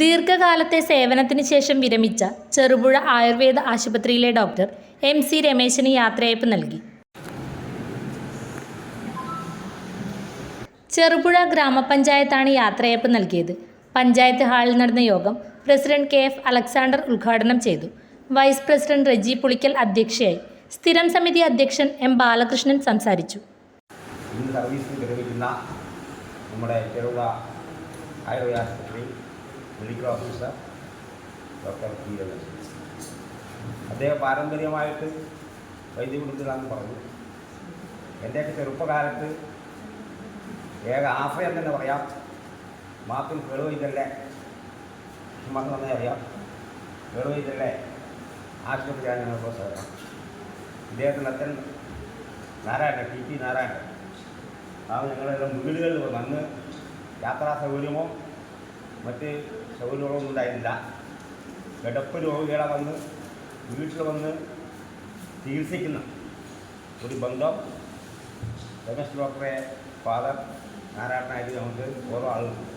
ദീർഘകാലത്തെ സേവനത്തിന് ശേഷം വിരമിച്ച ചെറുപുഴ ആയുർവേദ ആശുപത്രിയിലെ ഡോക്ടർ എം സി രമേശിന് യാത്രയയപ്പ് നൽകി. ചെറുപുഴ ഗ്രാമപഞ്ചായത്താണ് യാത്രയയപ്പ് നൽകിയത്. പഞ്ചായത്ത് ഹാളിൽ നടന്ന യോഗം പ്രസിഡന്റ് കെ എഫ് അലക്സാണ്ടർ ഉദ്ഘാടനം ചെയ്തു. വൈസ് പ്രസിഡന്റ് റജി പുളിക്കൽ അധ്യക്ഷയായി സ്ഥിരം സമിതി അധ്യക്ഷൻ എം ബാലകൃഷ്ണൻ സംസാരിച്ചു. സർവീസിൽ നമ്മുടെ ചെറുപുഴ ആയുർവേദ ആശുപത്രി medical officer doctor P Ramesh അദ്ദേഹം പാരമ്പര്യമായിട്ട് വൈദ്യകുടുംബത്തിലാണെന്ന് പറഞ്ഞു. എന്റെയൊക്കെ ചെറുപ്പകാലത്ത് ഏക ആഫയം തന്നെ പറയാം. മാത്രം കേളുവൈദ്യല്ലേ ഉമ്മാക്ക് നന്നേ അറിയാം. കേളുവൈദ്യല്ലേ ആശുപത്രിയാണ് ഞങ്ങൾക്ക് സഹകരണം. ഇദ്ദേഹത്തിന്റെ അച്ഛൻ നാരായണൻ ടി പി നാരായണൻ. അത് ഞങ്ങളെല്ലാം വീടുകളിൽ വന്ന് യാത്രാ സൗകര്യമോ മറ്റ് സൗകര്യങ്ങളൊന്നും ഉണ്ടായിരുന്നില്ല. കിടപ്പ് രോഗികളെ വന്ന് വീട്ടിൽ വന്ന് ചികിത്സിക്കുന്ന ഒരു ബന്ധം രമേശ് ഡോക്ടറെ ഫാദർ നാരായണനായിട്ട് നമുക്ക് ഓരോ ആളുകൾക്കും.